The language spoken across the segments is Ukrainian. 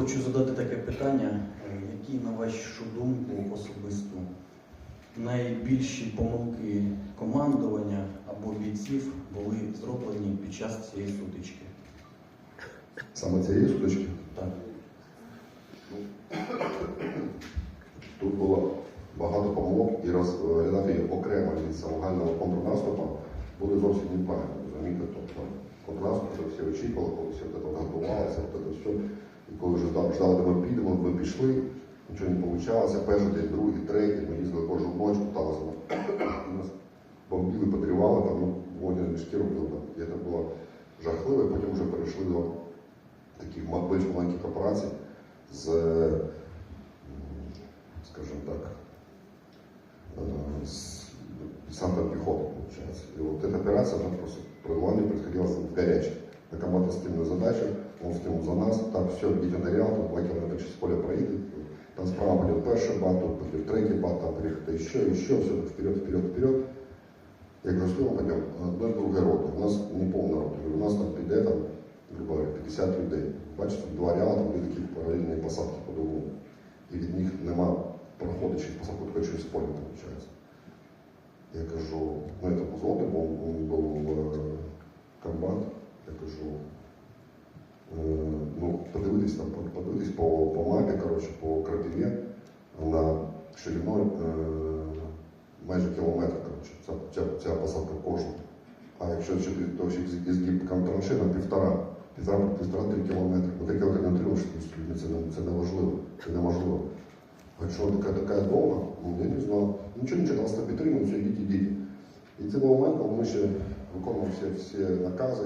Хочу задати таке питання. Е, Які, на вашу думку, особисто найбільші помилки командування або бійців були зроблені під час цієї сутички? Саме цієї сутички Так. тут було багато помилок і розглядати їх окремо від загального контрнаступу буде зовсім неправильно. Розумієте? Тобто контрнаступ це всі очікували, коли от готувалося, все. І коли вже там ждали, де ми підемо, ми пішли, нічого не вийшло. Перший день, другий, третій, ми їздили кожну ніч, питалися. Нас бомбили, підривали, там, ну, воїни мішки робили. там. І це було жахливо, і потім вже перейшли до таких ма- більш маленьких операцій з, м, скажімо так, е, з десантом пехоты, получается. И вот эта операция, она просто пребывание происходило в горячем. На команда скинула все, материал, тут два километра через поле проедет, там справа пойдет перший бат, тут пойдет третий бат, там приехать еще, еще, все так вперед, вперед, вперед. Я что мы пойдем? Одна з другої роти. У нас не повна рота. У нас там піде там, грубо говоря, 50 людей. Бачите, два ряда, там дві такі паралельні посадки по другому. І від них нема проходу через посадку, тільки через поле, виходить. Я кажу, ну это позволено, бо він був е, комбат. Я кажу, е, ну, подивитись там, подивитись по, по мапі, коротше, по крапиві на шириною е, майже кілометр, коротше, ця, ця, ця посадка кожна. А якщо ще ти то ще згиб траншина, півтора, півтора, півтора-три кілометри. Ну, три кілометри не отримаєш, це, це неможливо, це неможливо. А вона така, така довга, ну, я не знав. Нічого, нічого, нас там підтримують, все, йдіть, ідіть. І це був момент, коли ми ще виконували всі, всі накази,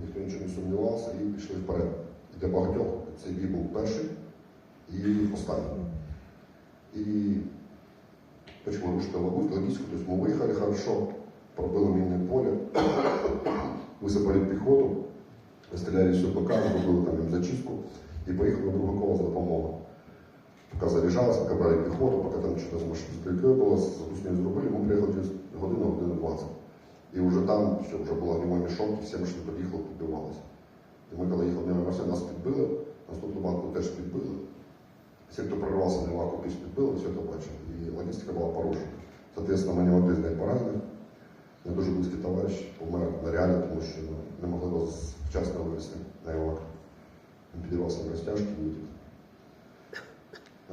ніхто нічого не сумнівався і пішли вперед І для багатьох цей бій був перший і останній. І почему вышли в логистику, то есть мы выехали хорошо, пробили минное поле, высыпали пехоту, стреляли все ПК, зробили там їм зачистку і поїхали на друге коло за допомогою. Поки заряджалися, поки брали піхоту, поки там щось з машини з стрількою було, з запускною зробили, ми приїхали через годину, годину 20. І вже там все, вже було немає мішок, і всі машини під'їхали, підбивалися. І ми коли їхали мимо машини, нас підбили, наступну банку теж підбили. Всі, хто прорвався на ваку, піч підбили, все це бачили. І логістика була порушена. Соответственно, не могли з нею поранених. Не дуже близький товариш помер на реалі, тому що ну, не могли його вчасно вивезти на івак. Він підірвався на розтяжки і витік.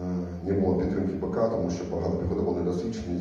Е, Не було підтримки БК, тому що багато піхоти було недосвідчені,